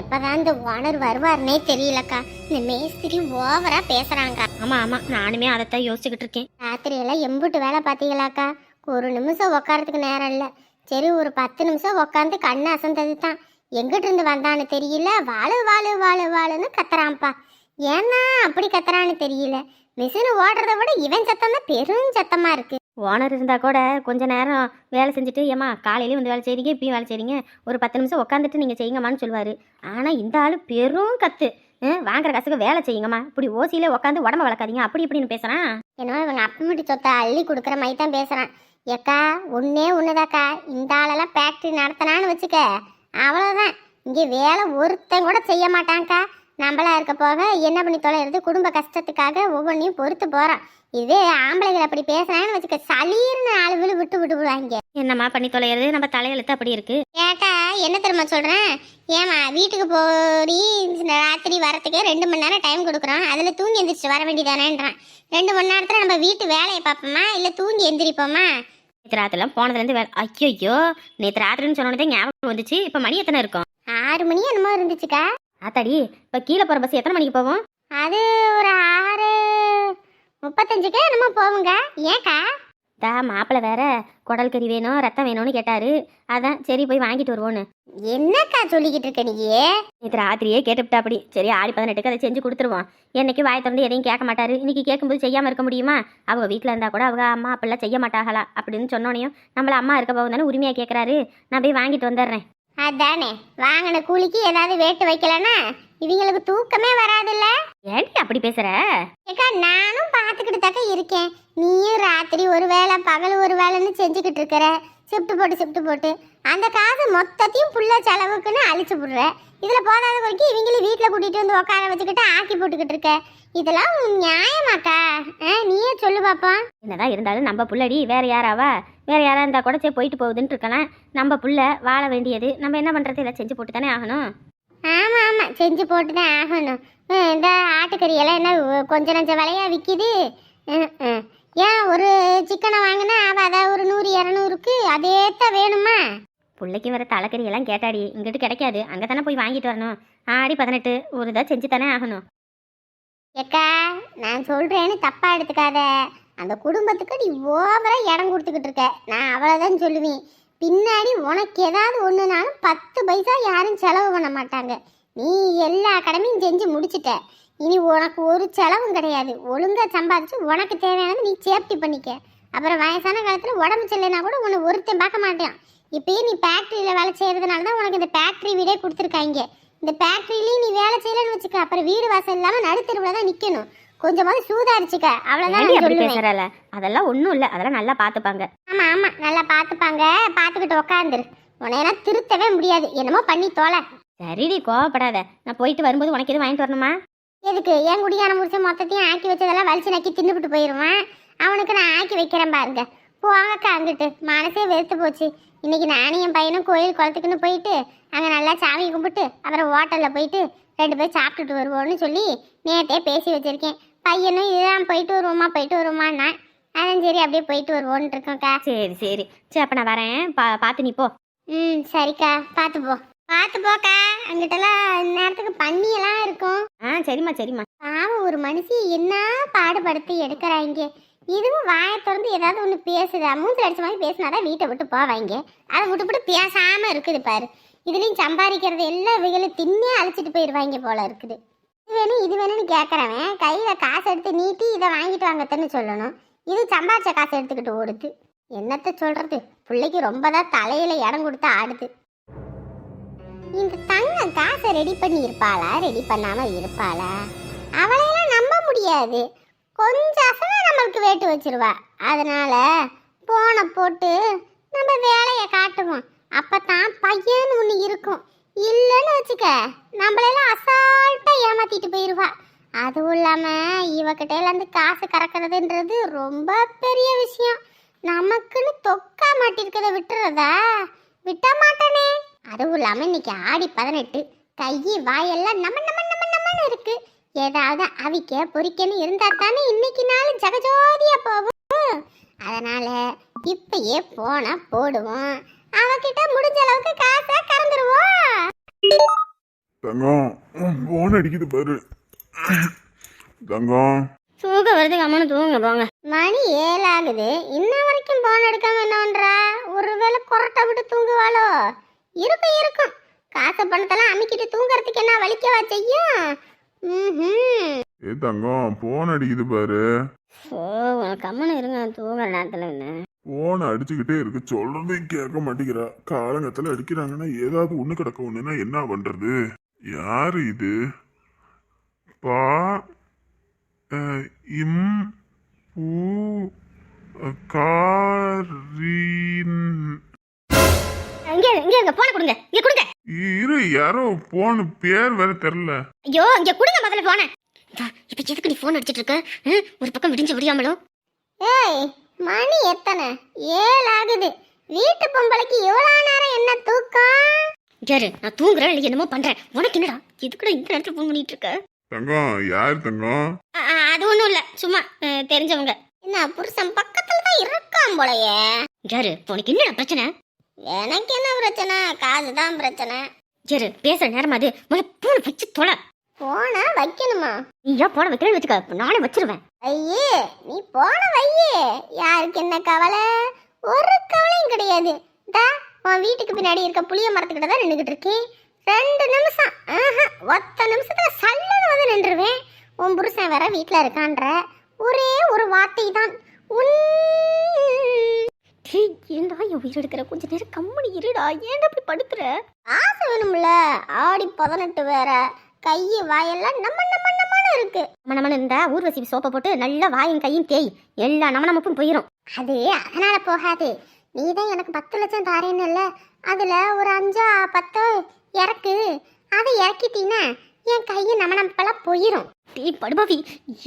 எப்பதான் இந்த ஓனர் வருவாருன்னே தெரியலக்கா. இந்த மேஸ்திரி ஓவரா பேசுறாங்க ஆமா ஆமா. நானுமே அதைத்தான் யோசிச்சுக்கிட்டு இருக்கேன். ராத்திரி எல்லாம் எம்புட்டு வேலை பார்த்தீங்களாக்கா? ஒரு நிமிஷம் உட்காரத்துக்கு நேரம் இல்லை. சரி ஒரு பத்து நிமிஷம் உட்காந்து கண்ணு அசந்தது தான் எங்கிட்டு இருந்து வந்தான்னு தெரியல. வாழு வாழு வாழு வாழுன்னு கத்துறான்ப்பா. ஏன்னா அப்படி கத்துறான்னு தெரியல. மிஷின் ஓடுறத விட இவன் சத்தம் தான் பெரும் சத்தமா இருக்கு. ஓனர் இருந்தால் கூட கொஞ்ச நேரம் வேலை செஞ்சுட்டு ஏமா காலையிலேயும் வந்து வேலை செய்கிறீங்க இப்பயும் வேலை செய்கிறீங்க ஒரு பத்து நிமிஷம் உட்காந்துட்டு நீங்கள் செய்யுங்கம்மான்னு சொல்லுவார். ஆனால் இந்த ஆள் பெரும் கத்து. வாங்குற காசுக்கு வேலை செய்யுங்கம்மா. இப்படி ஓசியிலே உட்காந்து உடம்ப வளர்க்காதீங்க. அப்படி இப்படின்னு பேசுகிறான் என்னவோ இவங்க அப்பமிட்டு சொத்தை அள்ளி கொடுக்குற மாதிரி தான் பேசுகிறான் ஏக்கா ஒன்றே ஒன்றுதாக்கா இந்த ஆளெல்லாம் ஃபேக்ட்ரி நடத்தினான்னு வச்சுக்க. அவ்வளோதான் இங்கே வேலை ஒருத்தன் கூட செய்ய மாட்டாங்க்கா நம்மளா இருக்க போக என்ன பண்ணி தொலைகிறது குடும்ப கஷ்டத்துக்காக ஒவ்வொன்றையும் பொறுத்து போறான் இதே ஆம்பளைகள் அப்படி பேசுறான்னு வச்சுக்க சளீர்னு ஆளு விழு விட்டு விட்டு விடுவாங்க. என்னம்மா பண்ணி தொலைகிறது நம்ம தலையெழுத்து அப்படி இருக்கு. ஏக்கா என்ன தெரியுமா சொல்றேன்? ஏமா வீட்டுக்கு இந்த ராத்திரி வரத்துக்கு ரெண்டு மணி நேரம் டைம் கொடுக்குறோம். அதில் தூங்கி எந்திரிச்சு வர வேண்டியதானேன்றான். ரெண்டு மணி நேரத்தில் நம்ம வீட்டு வேலையை பார்ப்போமா? இல்லை தூங்கி எந்திரிப்போமா? நேற்று ராத்திரிலாம் போனதுலேருந்து வேலை ஐயோ நேற்று ராத்திரின்னு சொன்னதே ஞாபகம் வந்துச்சு. இப்போ மணி எத்தனை இருக்கும்? ஆறு மணி என்னமோ இருந்துச்சுக்கா. ஆத்தாடி இப்போ கீழே போகிற பஸ் எத்தனை மணிக்கு போவோம் அது ஒரு ஆறு முப்பத்தஞ்சுக்கே என்னமோ போகுங்க. ஏக்கா தா மாப்பிள்ளை வேற குடல் கறி வேணும் ரத்தம் வேணும்னு கேட்டாரு. அதான் சரி போய் வாங்கிட்டு வருவோன்னு. என்னக்கா சொல்லிக்கிட்டு இருக்க நீயே நேற்று ராத்திரியே கேட்டுவிட்டா அப்படி சரி ஆடி பதினெட்டுக்கு அதை செஞ்சு கொடுத்துருவோம். என்னைக்கு வாய் திறந்து எதையும் கேட்க மாட்டாரு. இன்னைக்கு கேட்கும்போது செய்யாமல் இருக்க முடியுமா? அவங்க வீட்டில் இருந்தால் கூட அவங்க அம்மா அப்படிலாம் செய்ய மாட்டாங்களா? அப்படின்னு சொன்னோனையும் நம்மள அம்மா இருக்க போகும் தானே உரிமையாக கேட்குறாரு நான் போய் வாங்கிட்டு வந்துடுறேன் அதானே வாங்கின கூலிக்கு ஏதாவது வேட்டு வைக்கலன்னா இவங்களுக்கு தூக்கமே வராதுல்ல? ஏன்டி அப்படி பேசுற? ஏக்கா நானும் பார்த்துக்கிட்டு தாக்க இருக்கேன். நீயும் ராத்திரி ஒரு வேளை பகல் ஒரு வேலைன்னு செஞ்சுக்கிட்டு இருக்கிற. ஷிஃப்ட் போட்டு ஷிஃப்ட் போட்டு. அந்த காசு மொத்தத்தையும் புள்ள செலவுக்குன்னு அழிச்சு விடுற. இதில் போதாத வரைக்கும் இவங்களும் வீட்டில் கூட்டிகிட்டு வந்து உட்கார வச்சுக்கிட்டு ஆக்கி போட்டுக்கிட்டு இருக்க. இதெல்லாம் நியாயமாக்கா. ஆ நீயே சொல்லு பாப்பா என்னதான் இருந்தாலும் நம்ம புள்ளடி வேற யாராவா? வேற யாரா இருந்தால் கூட சரி போயிட்டு போகுதுன்னு இருக்கலாம் நம்ம புள்ள வாழ வேண்டியது. நம்ம என்ன பண்ணுறது இதை செஞ்சு போட்டு தானே ஆகணும். ஆமாம் ஆமாம் செஞ்சு போட்டு தான் ஆகணும் இந்த ஆட்டுக்கறி எல்லாம் என்ன உ- கொஞ்ச நஞ்ச விலையா விற்கிது ஏன் ஒரு சிக்கனை வாங்கினா அவள் அதை ஒரு நூறு இரநூறுக்கு அதே தான் வேணுமா? பிள்ளைக்கு வேற தலைக்கறி எல்லாம் கேட்டாடி. இங்கிட்டு கிடைக்காது. அங்கே தானே போய் வாங்கிட்டு வரணும். ஆடி பதினெட்டு ஒரு இதாக செஞ்சு தானே ஆகணும். ஏக்கா நான் சொல்கிறேன்னு தப்பாக எடுத்துக்காத. அந்த குடும்பத்துக்கு நீ ஓவரா இடம் கொடுத்துக்கிட்டு இருக்க. நான் அவ்வளோதான் சொல்லுவேன். பின்னாடி உனக்கு ஏதாவது ஒன்றுனாலும் பத்து பைசா யாரும் செலவு பண்ண மாட்டாங்க. நீ எல்லா கடமையும் செஞ்சு முடிச்சிட்ட. இனி உனக்கு ஒரு செலவும் கிடையாது. ஒழுங்காக சம்பாதிச்சு உனக்கு தேவையானது நீ சேஃப்டி பண்ணிக்க. அப்புறம் வயசான காலத்தில் உடம்பு சரியில்லைனா கூட உன்னை ஒருத்தன் பார்க்க மாட்டான். இப்பயே நீ ஃபேக்ட்ரியில் வேலை செய்கிறதுனால தான் உனக்கு இந்த ஃபேக்ட்ரி வீடே கொடுத்துருக்காங்க. இந்த ஃபேக்ட்ரிலையும் நீ வேலை செய்யலன்னு வச்சுக்க. அப்புறம் வீடு வாசல் இல்லாமல் நடுத்தருவில் தான் நிற்கணும் கொஞ்சமாவது சூதாரிச்சுக்க. நான் அப்படி பேசுறல அதெல்லாம் ஒன்றும் இல்லை. அதெல்லாம் நல்லா பார்த்துப்பாங்க ஆமா ஆமா. நல்லா பார்த்துப்பாங்க பார்த்துக்கிட்டு உக்காந்துரு. உன்னையெல்லாம் திருத்தவே முடியாது. என்னமோ பண்ணி தோலை. சரிடி கோவப்படாத. நான் போயிட்டு வரும்போது உனக்கு எதுவும் வாங்கிட்டு வரணுமா? எதுக்கு? என் குடியான முடிச்ச மொத்தத்தையும் ஆக்கி வச்சதெல்லாம் வலிச்சு நக்கி தின்னுபிட்டு போயிடுவான் அவனுக்கு நான் ஆக்கி வைக்கிறேன் பாருங்க. போங்கக்கா அங்கிட்டு. மனசே வெறுத்து போச்சு. இன்னைக்கு நானும் என் பையனும் கோயில் குளத்துக்குன்னு போயிட்டு அங்கே நல்லா சாமி கும்பிட்டு அப்புறம் ஹோட்டலில் போயிட்டு ரெண்டு பேரும் சாப்பிட்டுட்டு வருவோம்னு சொல்லி நேற்றே பேசி வச்சிருக்கேன். பையனும் இதுதான் போயிட்டு வருவோமா போயிட்டு வருவோமான்னா அதான் சரி அப்படியே போயிட்டு வருவோன்ட்டு இருக்கோம்க்கா. சரி சரி. சரி அப்போ நான் வரேன். பா பார்த்து நீ போ. ம் சரிக்கா. பார்த்து போ. பார்த்து போக்கா. அங்கிட்டலாம் நேரத்துக்கு பண்ணியெல்லாம் இருக்கும். ஆ சரிம்மா சரிம்மா. பாவம் ஒரு மனுஷி என்ன பாடுபடுத்தி எடுக்கிறாங்க இதுவும் வாயை திறந்து ஏதாவது ஒன்று பேசுதா? மூஞ்சில் அடிச்ச மாதிரி பேசினாதான் வீட்டை விட்டு போவாங்க அதை விட்டுவிட்டு பேசாமல் இருக்குது பாரு. இதுலேயும் சம்பாதிக்கிறது எல்லாம் இவங்களும் தின்னே அழைச்சிட்டு போயிடுவாங்க போல இருக்குது. இது வேணும் இது வேணும்னு கேட்குறவன் கையில் காசு எடுத்து நீட்டி இதை வாங்கிட்டு வாங்கத்தன்னு சொல்லணும். இது சம்பாதிச்ச காசு எடுத்துக்கிட்டு ஓடுது. என்னத்த சொல்கிறது பிள்ளைக்கு ரொம்ப தான் தலையில் இடம் கொடுத்து ஆடுது. இந்த தங்கம் காசை ரெடி பண்ணி இருப்பாளா? ரெடி பண்ணாம இருப்பாளா? அவளையெல்லாம் நம்ப முடியாது. கொஞ்சம் அசனா நம்மளுக்கு வேட்டு வச்சிருவா. அதனால போனை போட்டு நம்ம வேலையை காட்டுவோம். அப்பதான் பையன் ஒன்று இருக்கும். இல்லைன்னு வச்சுக்க. நம்மளெல்லாம் அசால்ட்டாக ஏமாத்திட்டு போயிடுவா அதுவும் இல்லாமல் இவகிட்ட காசு கறக்கிறதுன்றது ரொம்ப பெரிய விஷயம். நமக்குன்னு தொக்கா மாட்டிருக்கத விட்டுறதா? விட்ட மாட்டேனே. அதுவும் இல்லாமல் இன்னைக்கு ஆடி பதினெட்டு. கை வாயெல்லாம் நம்ம நம்ம நம்ம நம்மன்னு இருக்கு. ஏதாவது அவிக்க பொறிக்கன்னு இருந்தா தானே இன்னைக்கு நாள் ஜகஜோதியாக போகும். அதனால் இப்பயே போனால் போடுவோம். அவகிட்ட முடிஞ்ச அளவுக்கு காசை கறந்துருவோம். தங்கம் போன் அடிக்குது பாரு. தங்கம். தூக்கம் வருது கம்மனு தூங்க போங்க. மணி ஏழாகுது. இன்ன வரைக்கும் போன் எடுக்காம என்னன்றா ஒருவேளை கொரட்டை விட்டு தூங்குவாளோ? இருக்கும் இருக்கும். காசு பணத்தெல்லாம் அமுக்கிட்டு தூங்குறதுக்கு என்ன வலிக்கவா செய்யும். ஏ தங்கம் போன் அடிக்குது பாரு. ஓ கம்மனு இருங்க தூங்குற நேரத்தில் என்ன? போன் அடிச்சுக்கிட்டே இருக்கு. சொல்றதே கேட்க மாட்டேங்கிறா. காலங்கத்துல அடிக்கிறாங்கன்னா ஏதாவது ஒண்ணு கிடக்க ஒண்ணுன்னா என்ன பண்றது? யாரு இது? பா அஹ், இம் பூ காரின். இங்கே இங்கே இங்கே போன கொடுங்க. இங்கே கொடுங்க. இரு யாரோ போன் பேர் வேற தெரில ஐயோ இங்கே கொடுங்க முதல்ல போன இப்போ எதுக்கு நீ அடிச்சிட்டு இருக்க? ஒரு பக்கம் விடிஞ்சு விடியாமலும். ஏய் மணி எத்தனை? ஏழாகுது. வீட்டு பொம்பளைக்கு இவ்வளோ நேரம் என்ன தூக்கம்? யாரு நான் தூங்குறேன் இல்லை என்னமோ பண்றேன். உனக்கு என்னடா எதுக்குடா இந்த நேரத்தில் ஃபோன் பண்ணிட்டு இருக்க? தங்கம் யார் தங்கம்? அது ஒன்றும் இல்லை சும்மா தெரிஞ்சவங்க. என்ன புருஷன் பக்கத்துல தான் இருக்கான் போலயே. யாரு உனக்கு என்னடா பிரச்சனை? எனக்கு என்ன பிரச்சனை? காசு தான் பிரச்சனை. யாரு பேசுற நேரமா அது? முதல்ல போன வச்சு தொலை. போனா வைக்கணுமா? நீயா போன வைக்கிறேன்னு வச்சுக்க. நானே வச்சிருவேன். ஐயே நீ போன வையே. யாருக்கு என்ன கவலை? ஒரு கவலையும் கிடையாது. தா உன் வீட்டுக்கு பின்னாடி இருக்க புளிய மரத்துக்கிட்ட தான் நின்றுக்கிட்டு இருக்கேன். ரெண்டு நிமிஷம். ஆஹா, ஒத்த நிமிஷத்துல சல்லுன்னு வந்து நின்றுவேன் உன் புருஷன் வேற வீட்டில் இருக்கான்ற ஒரே ஒரு வார்த்தை தான் உன் என் உயிர் எடுக்கிற? கொஞ்ச நேரம் கம்மனி இருடா. ஏன்டா அப்படி படுத்துற? ஆசை வேணும்ல. ஆடி பதினெட்டு வேற. கை வாயெல்லாம் நம்ம நம்ம நம்மனு இருக்கு. நம்ம நம்மனு இருந்தா ஊர்வசி சோப்பை போட்டு நல்லா வாயும் கையும் தேய். எல்லா நம்ம நமப்பும் போயிடும் அது அதனால போகாது. நீ தான் எனக்கு பத்து லட்சம் தாரேன்னுல்ல. அதுல ஒரு அஞ்சோ பத்தோ இறக்கு. அதை இறக்கிட்டீங்கன்னா என் கையை நம்ம நம்மப்பெல்லாம் போயிடும் டேய் படுபாவி.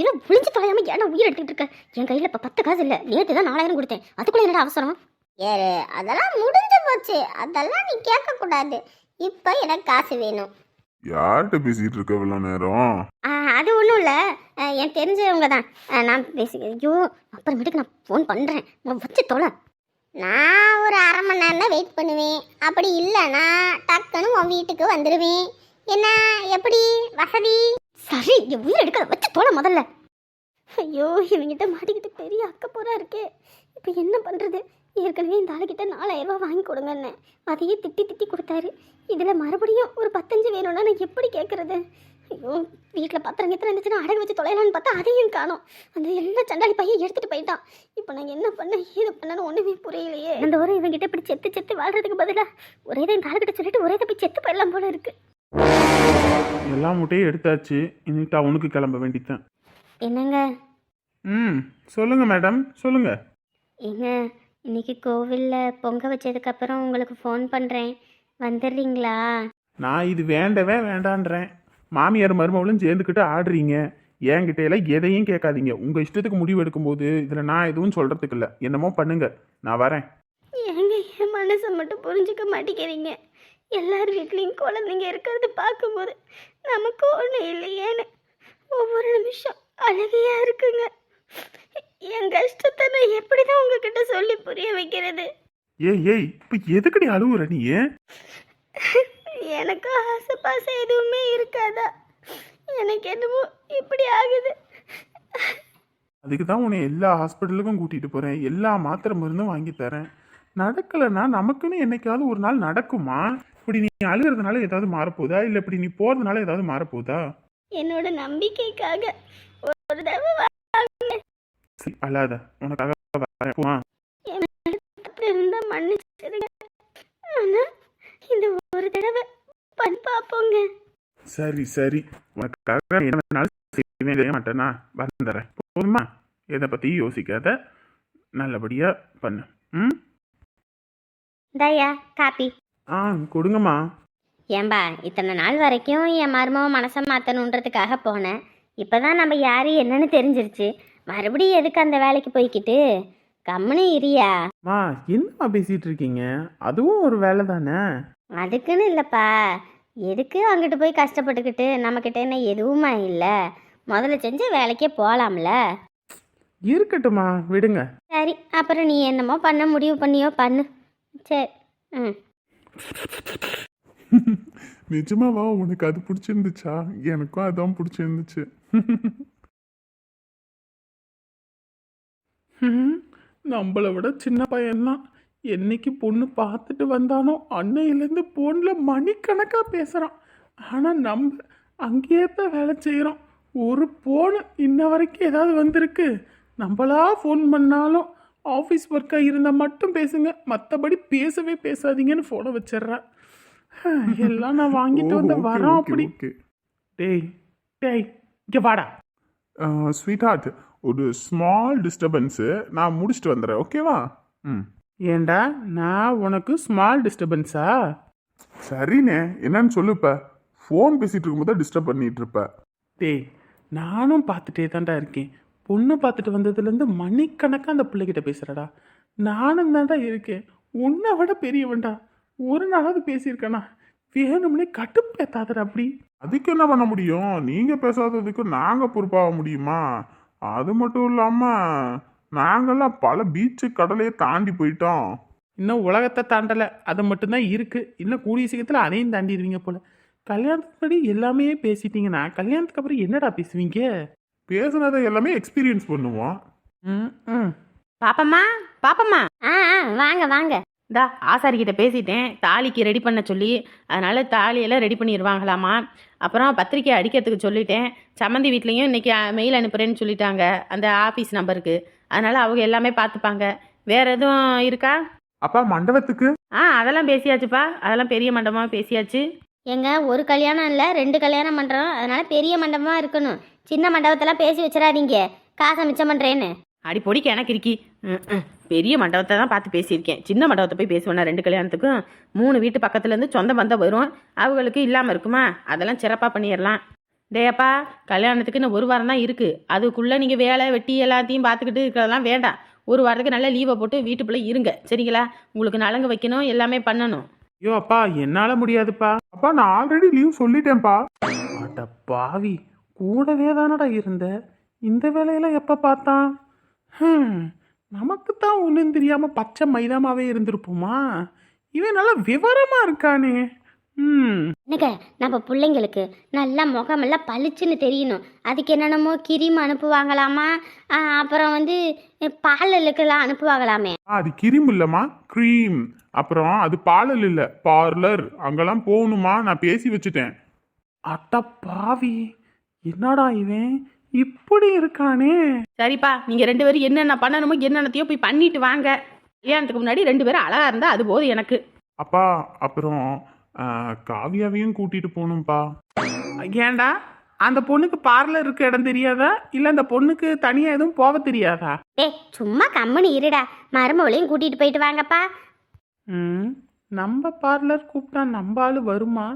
ஏன் புளிஞ்சு தொலையாம ஏன்னா உயிர் எடுத்துட்டு இருக்க? என் கையில இப்ப பத்து காசு இல்ல. நேற்று தான் நாலாயிரம் கொடுத்தேன். அதுக்குள்ள என்னடா அவசரம்? ஏறு அதெல்லாம் முடிஞ்சு போச்சு. அதெல்லாம் நீ கேட்க கூடாது இப்போ எனக்கு காசு வேணும். யார்கிட்ட பேசிட்டு இருக்க இவ்வளோ நேரம்? அது ஒன்றும் இல்லை. என் தெரிஞ்சவங்க தான். நான் பேசி ஐயோ அப்புறமேட்டுக்கு நான் ஃபோன் பண்ணுறேன் வச்சு தொலை. நான் ஒரு அரை மணி நேரம் தான் வெயிட் பண்ணுவேன். அப்படி இல்லைன்னா டக்குன்னு உன் வீட்டுக்கு வந்துடுவேன் என்ன? எப்படி? வசதி? சரி இங்கே உயிர் எடுக்காத வச்சு தொலை முதல்ல. ஐயோ இவங்கிட்ட மாட்டிக்கிட்டு பெரிய அக்கப்போரா இருக்கே. இப்போ என்ன பண்ணுறது ஏற்கனவே இந்த ஆளுகிட்ட நாலாயிரம் ரூபாய் வாங்கி கொடுங்கன்னு. அதையே திட்டி திட்டி கொடுத்தாரு. இதில் மறுபடியும் ஒரு பத்தஞ்சு வேணும்னா நான் எப்படி கேட்குறது ஐயோ வீட்டில் பத்திரம் கித்திரம் இருந்துச்சுன்னா அடகு வச்சு தொலைலான்னு பார்த்தா அதையும் காணோம். அந்த எல்லா சண்டாளி பையன் எடுத்துட்டு போயிட்டான். இப்போ நான் என்ன பண்ண ஏது பண்ணணும் ஒன்றுமே புரியலையே. அந்த ஒரு இவங்கிட்ட இப்படி செத்து செத்து வாழ்றதுக்கு பதிலாக ஒரே தான் இந்த ஆளுகிட்ட சொல்லிட்டு ஒரே தான் போய் செத்து போயிடலாம் போல இருக்கு. எல்லா முட்டையும் எடுத்தாச்சு. இனி டவுனுக்கு கிளம்ப வேண்டித்தான் என்னங்க? ம் சொல்லுங்க மேடம் சொல்லுங்க. ஏங்க இன்னைக்கு கோவிலில் பொங்க வச்சதுக்கப்புறம் உங்களுக்கு ஃபோன் பண்ணுறேன் வந்துடுறீங்களா? நான் இது வேண்டவே வேண்டான்றேன். மாமியார் மருமகளும் சேர்ந்துக்கிட்டு ஆடுறீங்க. என்கிட்ட எல்லாம் எதையும் கேட்காதீங்க. உங்க இஷ்டத்துக்கு முடிவு எடுக்கும்போது இதில் நான் எதுவும் சொல்றதுக்கு இல்லை. என்னமோ பண்ணுங்க. நான் வரேன். ஏங்க என் மனசை மட்டும் புரிஞ்சுக்க மாட்டேங்கிறீங்க. எல்லார் வீட்லேயும் குழந்தைங்க இருக்கிறது பார்க்கும்போது நமக்கு ஒன்று இல்லையேன்னு. ஒவ்வொரு நிமிஷம் அழகையாக இருக்குங்க. என் கஷ்டத்தை நான் எப்படி தான் உங்ககிட்ட சொல்லி புரிய வைக்கிறது? ஏய் ஏய் இப்போ எதுக்கடி அழுவுற நீ எனக்கு ஆசை எதுவுமே இருக்காதா? எனக்கு என்னமோ இப்படி ஆகுது. அதுக்கு தான் உன்னை எல்லா ஹாஸ்பிட்டலுக்கும் கூட்டிகிட்டு போகிறேன் எல்லா மாத்திரை மருந்தும் வாங்கி தரேன். நடக்கலைன்னா நமக்குன்னு என்னைக்காவது ஒரு நாள் நடக்குமா? இப்படி நீ அழுகிறதுனால ஏதாவது மாறப்போதா? இல்லை இப்படி நீ போகிறதுனால ஏதாவது மாறப்போதா? என்னோட நம்பிக்கைக்காக ஒரு தடவை சரி அழாத. உனக்காக வரேன் போமா தப்பு இருந்தா மன்னிச்சிருங்க ஆனா இந்த ஒரு தடவை பண்ணி பார்ப்போங்க. சரி சரி. உனக்காக என்ன வேணாலும் செய்வேன். செய்ய மாட்டேனா. வந்துடுறேன் போதுமா? எதை பற்றியும் யோசிக்காத. நல்லபடியாக பண்ணு. ம்? தயா காப்பி. ஆ கொடுங்கம்மா. ஏன்பா இத்தனை நாள் வரைக்கும் என் மருமக மனசை மாற்றணுன்றதுக்காக போனேன். இப்போ தான் நம்ம யார் என்னன்னு தெரிஞ்சிருச்சு. மறுபடியும் எதுக்கு அந்த வேலைக்கு போய்க்கிட்டு? கம்முனு இரியா. மா என்னம்மா பேசிகிட்டு இருக்கீங்க அதுவும் ஒரு வேலை தானே அதுக்குன்னு இல்லைப்பா. எதுக்கு அங்கிட்டு போய் கஷ்டப்பட்டுக்கிட்டு? நம்மக்கிட்ட என்ன எதுவுமா இல்லை? முதல்ல செஞ்ச வேலைக்கே போகலாம்ல இருக்கட்டும்மா விடுங்க. சரி அப்புறம் நீ என்னமோ பண்ண முடிவு பண்ணியோ பண்ணு. சரி ம். நிஜமாவா உனக்கு அது பிடிச்சிருந்துச்சா? எனக்கும் அதான் பிடிச்சிருந்துச்சு. ஹம், நம்மளை விட சின்ன பையன்தான். என்னைக்கு பொண்ணு பார்த்துட்டு வந்தானோ அன்னையிலேருந்து ஃபோனில் மணிக்கணக்காக பேசுகிறான் ஆனால் நம்ம அங்கேயே தான் வேலை செய்கிறோம் ஒரு ஃபோனு இன்ன வரைக்கும் ஏதாவது வந்திருக்கு. நம்மளா ஃபோன் பண்ணாலும் ஆஃபீஸ் ஒர்க்காக இருந்தால் மட்டும் பேசுங்க. மற்றபடி பேசவே பேசாதீங்கன்னு ஃபோனை வச்சிடுறேன். எல்லாம் நான் வாங்கிட்டு வந்து வரோம் அப்படி. டேய் டேய் இங்கே வாடா. ஸ்வீட் ஹார்ட் ஒரு ஸ்மால் டிஸ்டர்பன்ஸு நான் முடிச்சுட்டு வந்துடுறேன். ஓகேவா ம். ஏண்டா நான் உனக்கு ஸ்மால் டிஸ்டர்பன்ஸா சரிண்ணே. என்னன்னு சொல்லுப்ப ஃபோன் பேசிட்டு இருக்கும்போது டிஸ்டர்ப் பண்ணிட்டு இருப்ப. டேய் நானும் பார்த்துட்டே தான்டா இருக்கேன். பொண்ணு பார்த்துட்டு வந்ததுலேருந்து மணிக்கணக்காக அந்த பிள்ளைகிட்ட பேசுகிறடா நானும் தான்டா இருக்கேன். உன்னை விட பெரியவன்டா. ஒரு நாளாவது பேசியிருக்கேனா. வேணும்னே கட்டுப்பேத்தாதடா அப்படி. அதுக்கு என்ன பண்ண முடியும்? நீங்க பேசாததுக்கு நாங்க பொறுப்பாக முடியுமா? அது மட்டும் இல்லாம நாங்கெல்லாம் பல பீச்சு கடலையே தாண்டி போயிட்டோம். இன்னும் உலகத்தை தாண்டலை. அது மட்டும்தான் இருக்குது இன்னும் கூடிய சீக்கிரத்தில் அதையும் தாண்டிடுவீங்க போல. கல்யாணத்துக்கு முன்னாடி எல்லாமே பேசிட்டீங்கன்னா கல்யாணத்துக்கு அப்புறம் என்னடா பேசுவீங்க? பேசுனதை எல்லாமே எக்ஸ்பீரியன்ஸ் பண்ணுவோம். ம் ம். பாப்பம்மா பாப்பம்மா. ஆ ஆ வாங்க வாங்க. இந்தா ஆசாரிக்கிட்ட பேசிட்டேன். தாலிக்கு ரெடி பண்ண சொல்லி அதனால தாலியெல்லாம் ரெடி பண்ணிடுவாங்களாமா அப்புறம் பத்திரிக்கை அடிக்கிறதுக்கு சொல்லிட்டேன். சம்மந்தி வீட்லேயும் இன்னைக்கு மெயில் அனுப்புகிறேன்னு சொல்லிட்டாங்க அந்த ஆஃபீஸ் நம்பருக்கு அதனால அவங்க எல்லாமே பார்த்துப்பாங்க. வேற எதுவும் இருக்கா? அப்பா மண்டபத்துக்கு? ஆ அதெல்லாம் பேசியாச்சுப்பா. அதெல்லாம் பெரிய மண்டபமாக பேசியாச்சு. எங்க ஒரு கல்யாணம் இல்லை ரெண்டு கல்யாணம் பண்ணுறோம் அதனால பெரிய மண்டபமாக இருக்கணும். சின்ன மண்டபத்தெல்லாம் பேசி வச்சிடாதீங்க. காசை மிச்சம் பண்ணுறேன்னு அடி பொடிக்கு எனக்கு இருக்கி. ம், ம். பெரிய மண்டபத்தை தான் பார்த்து பேசியிருக்கேன். சின்ன மண்டபத்தை போய் பேசுவேன்? ரெண்டு கல்யாணத்துக்கும் மூணு வீட்டு பக்கத்துலேருந்து சொந்த பந்தம் வரும். அவங்களுக்கு இல்லாமல் இருக்குமா? அதெல்லாம் சிறப்பாக பண்ணிடலாம் டேப்பா கல்யாணத்துக்கு இன்னும் ஒரு வாரம் தான் இருக்குது அதுக்குள்ளே நீங்கள் வேலை வெட்டி எல்லாத்தையும் பார்த்துக்கிட்டு இருக்கிறதெல்லாம் வேண்டாம். ஒரு வாரத்துக்கு நல்லா லீவை போட்டு வீட்டுக்குள்ளே இருங்க. சரிங்களா? உங்களுக்கு நலங்கு வைக்கணும் எல்லாமே பண்ணணும். ஐயோ அப்பா என்னால் முடியாதுப்பா. அப்பா நான் ஆல்ரெடி லீவ் சொல்லிட்டேன்ப்பா. அட பாவி கூடவே தானடா இருந்த? இந்த வேலையெல்லாம் எப்போ பார்த்தான்? ஹம், நமக்கு தான் ஒன்றும் தெரியாமல் பச்சை மைதாமாவே இருந்திருப்போமா? இவன் நல்லா விவரமா இருக்கானே. ம். என்னங்க நம்ம பிள்ளைங்களுக்கு நல்லா முகமெல்லாம் பளிச்சுன்னு தெரியணும். அதுக்கு என்னென்னமோ கிரீம் அனுப்புவாங்களாமா? அப்புறம் வந்து பாலலுக்கெல்லாம் அனுப்புவாங்களாமே? அது கிரீம் இல்லைம்மா க்ரீம் அப்புறம் அது பார்லர் இல்லை பார்லர் அங்கெல்லாம் போகணுமா? நான் பேசி வச்சுட்டேன். அட பாவி என்னடா இவன்? இப்படி இருக்கானே. சரிப்பா நீங்கள் ரெண்டு பேரும் என்னென்ன பண்ணணுமோ என்னென்னத்தையோ போய் பண்ணிட்டு வாங்க. கல்யாணத்துக்கு முன்னாடி ரெண்டு பேரும் அழகாக இருந்தால் அது போதும் எனக்கு. அப்பா அப்புறம் காவியாவையும் கூட்டிட்டு போகணும்ப்பா ஏன்டா அந்த பொண்ணுக்கு பார்லர் இருக்க இடம் தெரியாதா? இல்லை அந்த பொண்ணுக்கு தனியாக எதுவும் போக தெரியாதா? டேய் சும்மா கம்முன்னு இருடா. மருமவளையும் கூட்டிகிட்டு போயிட்டு வாங்கப்பா. ம் நம்ம பார்லர் கூப்பிட்டா நம்ம ஆள் வருமா?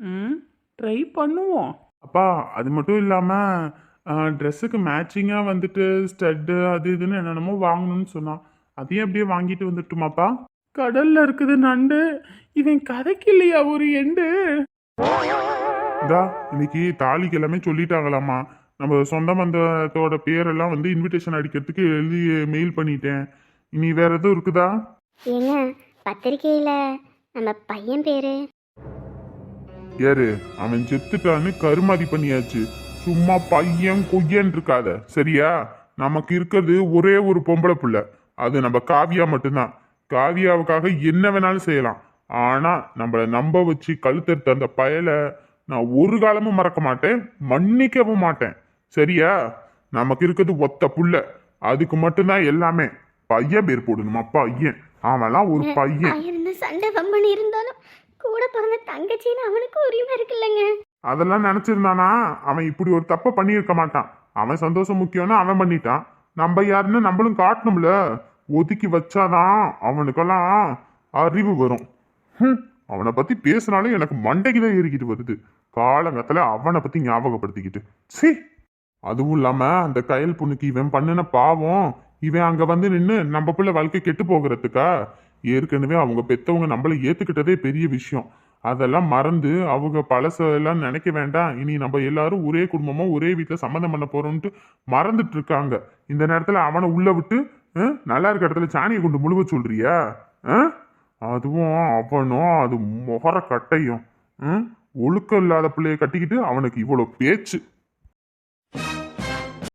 ம் ட்ரை பண்ணுவோம். அப்பா அது மட்டும் இல்லாமல் ட்ரெஸ்ஸுக்கு மேட்சிங்காக வந்துட்டு ஸ்டட்டு அது இதுன்னு என்னென்னமோ வாங்கணும்னு சொன்னான். அதையும் அப்படியே வாங்கிட்டு வந்துட்டுமாப்பா? கடல்ல இருக்குது நண்டு. இவன் கதைக்கு இல்லையா ஒரு எண்டு? இதா இன்னைக்கு தாலிக்கு எல்லாமே சொல்லிட்டாங்களாமா நம்ம சொந்த பந்தத்தோட பேரெல்லாம் வந்து இன்விடேஷன் அடிக்கிறதுக்கு எழுதி மெயில் பண்ணிட்டேன். இனி வேற எதுவும் இருக்குதா? ஏங்க பத்திரிக்கையில் நம்ம பையன் பேரு? யாரு? அவன் செத்துட்டான்னு கருமாதி பண்ணியாச்சு. சும்மா பையன் கொய்யன் இருக்காத சரியா? நமக்கு இருக்கிறது ஒரே ஒரு பொம்பளை புள்ள. அது நம்ம காவியா மட்டும்தான். காவியாவுக்காக என்ன வேணாலும் செய்யலாம். ஆனா நம்மள நம்ப வச்சு கழுத்தெடுத்த அந்த பயலை நான் ஒரு காலமும் மறக்க மாட்டேன் மன்னிக்கவும் மாட்டேன். சரியா? நமக்கு இருக்கிறது ஒத்த புள்ள. அதுக்கு மட்டும்தான் எல்லாமே. பையன் பேர் போடணுமா? பையன். அவன்லாம் ஒரு பையன். சண்டை பம்பன் இருந்தாலும் கூட பிறந்த தங்கச்சின்னு அவனுக்கு உரிமை இருக்குல்லங்க. அதெல்லாம் நினச்சிருந்தானா? அவன் இப்படி ஒரு தப்பை பண்ணியிருக்க மாட்டான். அவன் சந்தோஷம் முக்கியம்னு அவன் பண்ணிட்டான். நம்ம யாருன்னு நம்மளும் காட்டணும்ல. ஒதுக்கி வச்சாதான் அவனுக்கெல்லாம் அறிவு வரும். அவனை பற்றி பேசினாலும் எனக்கு மண்டைக்கு தான் ஏறிக்கிட்டு வருது. காலங்கத்துல அவனை பற்றி ஞாபகப்படுத்திக்கிட்டு. சி! அதுவும் இல்லாமல் அந்த கயல் பொண்ணுக்கு இவன் பண்ணின பாவம் இவன் அங்கே வந்து நின்று நம்ம பிள்ளை வாழ்க்கை கெட்டு போகிறதுக்கா? ஏற்கனவே அவங்க பெற்றவங்க நம்மளை ஏற்றுக்கிட்டதே பெரிய விஷயம். அதெல்லாம் மறந்து அவங்க பழசெல்லாம் நினைக்க வேண்டாம். இனி நம்ம எல்லாரும் ஒரே குடும்பமாக ஒரே வீட்டில் சம்மந்தம் பண்ண போகிறோன்ட்டு மறந்துட்டு இருக்காங்க. இந்த நேரத்தில் அவனை உள்ளே விட்டு நல்லா இருக்க இடத்துல சாணியை கொண்டு முழுவ சொல்றியா? அதுவும் அவனும் அது முகர கட்டையும் ஒழுக்கம் இல்லாத பிள்ளைய கட்டிக்கிட்டு அவனுக்கு இவ்வளோ பேச்சு.